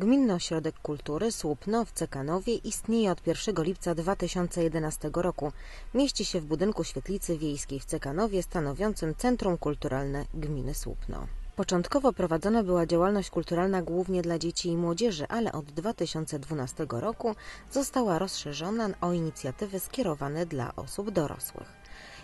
Gminny Ośrodek Kultury Słupno w Cekanowie istnieje od 1 lipca 2011 roku. Mieści się w budynku Świetlicy Wiejskiej w Cekanowie, stanowiącym Centrum Kulturalne Gminy Słupno. Początkowo prowadzona była działalność kulturalna głównie dla dzieci i młodzieży, ale od 2012 roku została rozszerzona o inicjatywy skierowane dla osób dorosłych.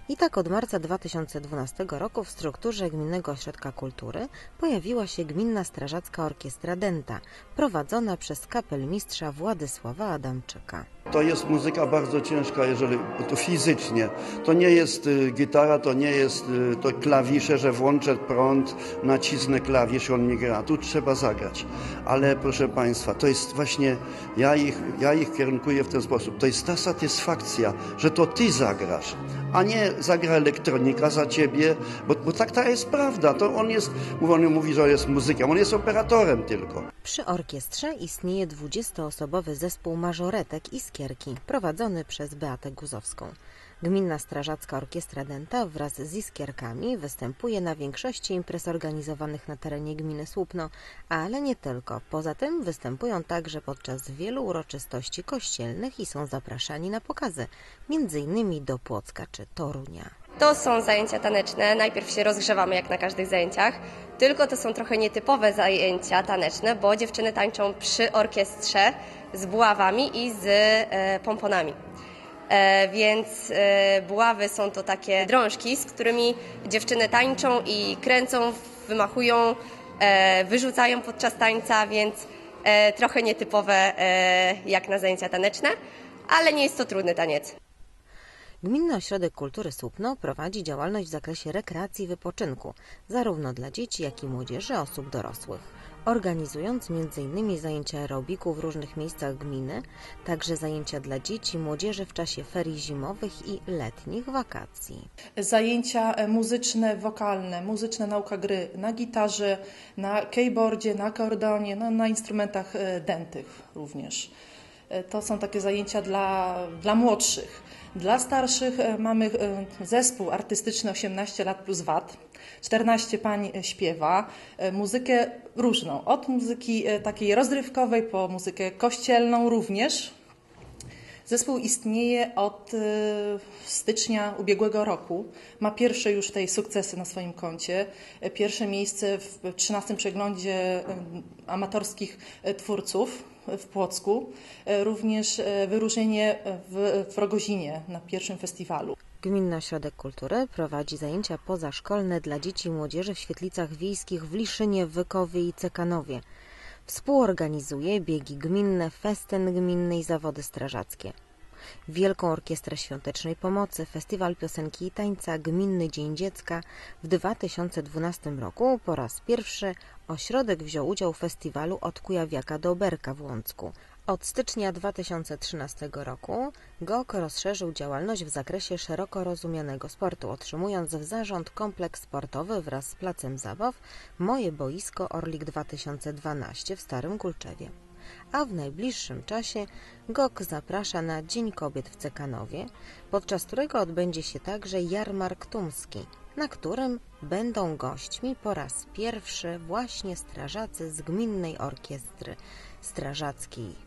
I tak od marca 2012 roku w strukturze Gminnego Ośrodka Kultury pojawiła się Gminna Strażacka Orkiestra Denta, prowadzona przez kapelmistrza Władysława Adamczyka. To jest muzyka bardzo ciężka, jeżeli to fizycznie. To nie jest y, gitara, to nie jest y, to klawisze, że włączę prąd, nacisnę klawisz, on mi gra. Tu trzeba zagrać. Ale proszę Państwa, to jest właśnie, ja ich, ja ich kierunkuję w ten sposób. To jest ta satysfakcja, że to Ty zagrasz, a nie zagra elektronika za Ciebie, bo, bo tak ta jest prawda. To on jest, on mówi, że jest muzykiem, on jest operatorem tylko. Przy orkiestrze istnieje 20-osobowy zespół mażoretek i skierki, prowadzony przez Beatę Guzowską. Gminna Strażacka Orkiestra Denta wraz z iskierkami występuje na większości imprez organizowanych na terenie gminy Słupno, ale nie tylko. Poza tym występują także podczas wielu uroczystości kościelnych i są zapraszani na pokazy, innymi do Płocka czy Torunia. To są zajęcia taneczne. Najpierw się rozgrzewamy jak na każdych zajęciach. Tylko to są trochę nietypowe zajęcia taneczne, bo dziewczyny tańczą przy orkiestrze z buławami i z e, pomponami. E, więc e, buławy są to takie drążki, z którymi dziewczyny tańczą i kręcą, wymachują, e, wyrzucają podczas tańca, więc trochę nietypowe jak na zajęcia taneczne, ale nie jest to trudny taniec. Gminny Ośrodek Kultury Słupno prowadzi działalność w zakresie rekreacji i wypoczynku, zarówno dla dzieci, jak i młodzieży, osób dorosłych, organizując m.in. zajęcia aerobiku w różnych miejscach gminy, także zajęcia dla dzieci i młodzieży w czasie ferii zimowych i letnich wakacji. Zajęcia e, muzyczne, wokalne, muzyczna nauka gry na gitarze, na keyboardzie, na akordeonie, no, na instrumentach e, dętych również. E, To są takie zajęcia dla, dla młodszych. Dla starszych e, mamy e, zespół artystyczny 18 lat plus VAT. 14 pań śpiewa muzykę różną, od muzyki takiej rozrywkowej po muzykę kościelną również. Zespół istnieje od stycznia ubiegłego roku. Ma pierwsze już tej sukcesy na swoim koncie. Pierwsze miejsce w 13 przeglądzie amatorskich twórców w Płocku. E, Również e, wyróżnienie w, w Rogozinie na pierwszym festiwalu. Gminny Ośrodek Kultury prowadzi zajęcia pozaszkolne dla dzieci i młodzieży w świetlicach wiejskich w Liszynie, Wykowie i Cekanowie. Współorganizuje biegi gminne, festyn gminny i zawody strażackie. Wielką Orkiestrę Świątecznej Pomocy, Festiwal Piosenki i Tańca, Gminny Dzień Dziecka. W 2012 roku po raz pierwszy ośrodek wziął udział w festiwalu od Kujawiaka do Berka w Łącku. Od stycznia 2013 roku GOK rozszerzył działalność w zakresie szeroko rozumianego sportu, otrzymując w zarząd kompleks sportowy wraz z placem zabaw Moje Boisko Orlik 2012 w Starym Kulczewie. A w najbliższym czasie GOK zaprasza na Dzień Kobiet w Cekanowie, podczas którego odbędzie się także jarmark tumski, na którym będą gośćmi po raz pierwszy właśnie strażacy z Gminnej Orkiestry Strażackiej